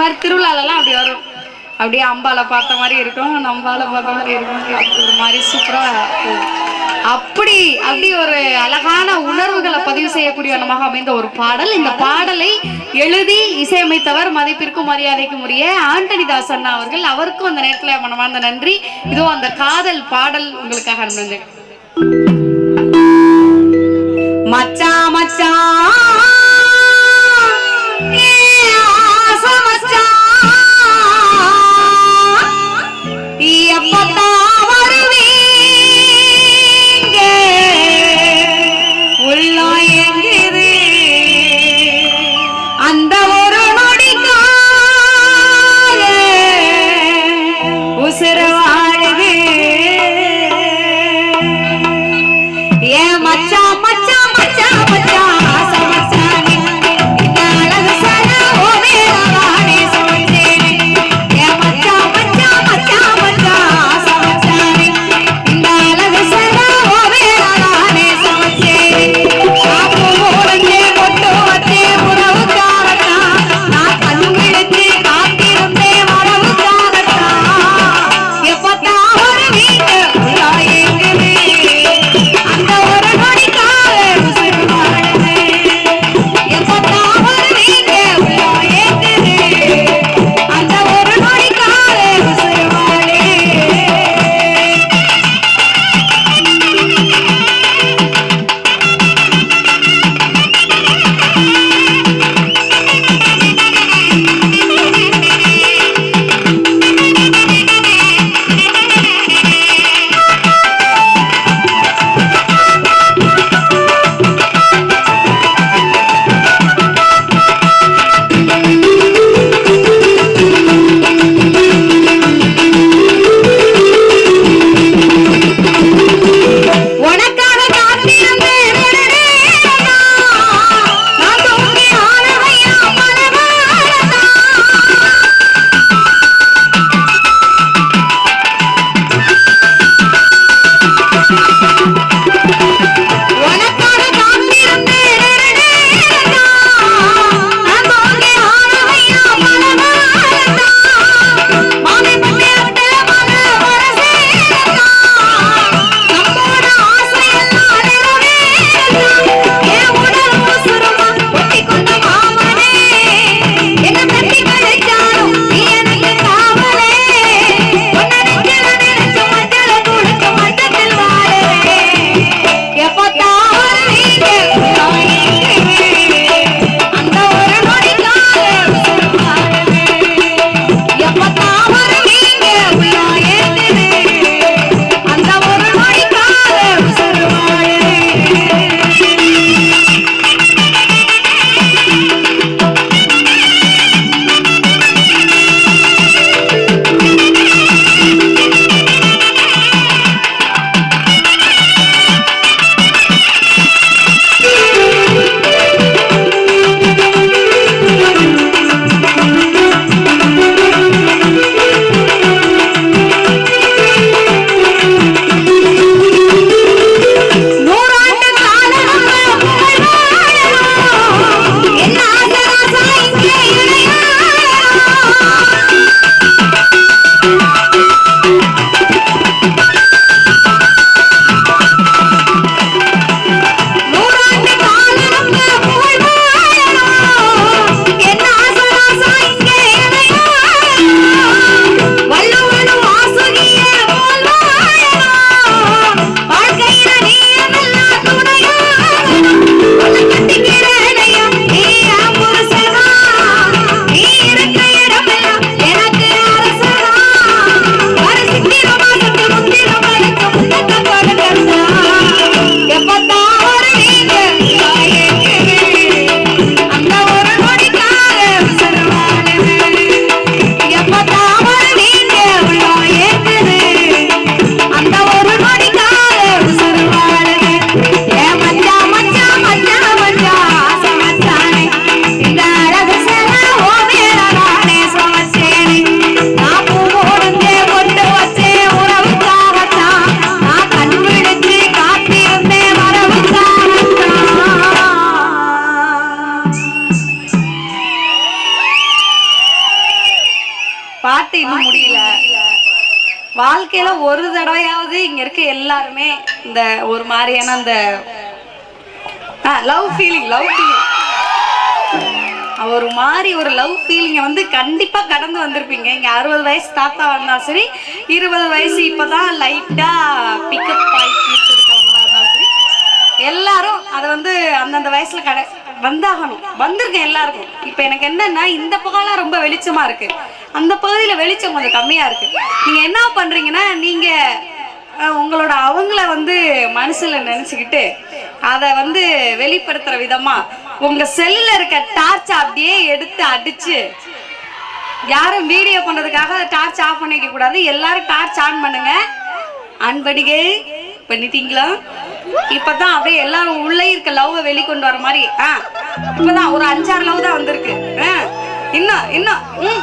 மாதிரி திருவிழாலலாம் அப்படி வரும். அப்படியே அம்பால பார்த்த மாதிரி இருக்கும் நம்பால பார்த்த மாதிரி இருக்கும். ஒரு மாதிரி சூப்பராக அப்படி அப்படி ஒரு அழகான உணர்வுகளை பதிவு செய்யக்கூடிய வண்ணமாக அமைந்த ஒரு பாடல். இந்த பாடலை எழுதி இசையமைத்தவர் மதிப்பிற்கும் மரியாதைக்கும் உரிய ஆண்டனிதாஸ் அண்ணா அவர்கள். அவருக்கும் அந்த நேரத்தில் மனமார்ந்த நன்றி. இதோ அந்த காதல் பாடல் உங்களுக்காக அனுப்பினது மச்சான் மச்சான் வாழ்க்கையில ஒரு தடவையாவது இங்க இருக்க எல்லாருமே இந்த ஒரு மாதிரியான அந்த லவ் ஃபீலிங் லவ் ஃபீலிங் ஒரு மாதிரி ஒரு லவ் ஃபீலிங்கை வந்து கண்டிப்பா கடந்து வந்திருப்பீங்க. இங்க அறுபது வயசு தாத்தா இருந்தாலும் சரி இருபது வயசு இப்பதான் லைட்டா பிக்கப் ஆகிட்டு இருக்கவங்களா இருந்தாலும் சரி எல்லாரும் அதை வந்து அந்தந்த வயசுல கடை வந்தாகணும். வந்திருக்கேன் எல்லாருக்கும். இப்போ எனக்கு என்னன்னா இந்த பகலாம் ரொம்ப வெளிச்சமா இருக்கு. அந்த பகுதியில் வெளிச்சம் கொஞ்சம் கம்மியா இருக்கு. நீங்க என்ன பண்றீங்கன்னா நீங்க உங்களோட அவங்கள வந்து மனசுல நினைச்சுக்கிட்டு அதை வந்து வெளிப்படுத்துற விதமா உங்க செல்லில் இருக்க டார்ச் அப்படியே எடுத்து அடிச்சு யாரும் வீடியோ பண்றதுக்காக டார்ச் ஆஃப் பண்ணிக்க கூடாது. எல்லாரும் டார்ச் ஆன் பண்ணுங்க. பண்ணிக்க பண்ணிட்டீங்களா? இப்பதான் அப்படியே எல்லாரும் உள்ளே இருக்க லவ்வை வெளிக்கொண்டு வர மாதிரி ஆ இப்பதான் ஒரு அஞ்சாறு லவ் தான் வந்திருக்கு ஆ இன்னும் இன்னும் ம்.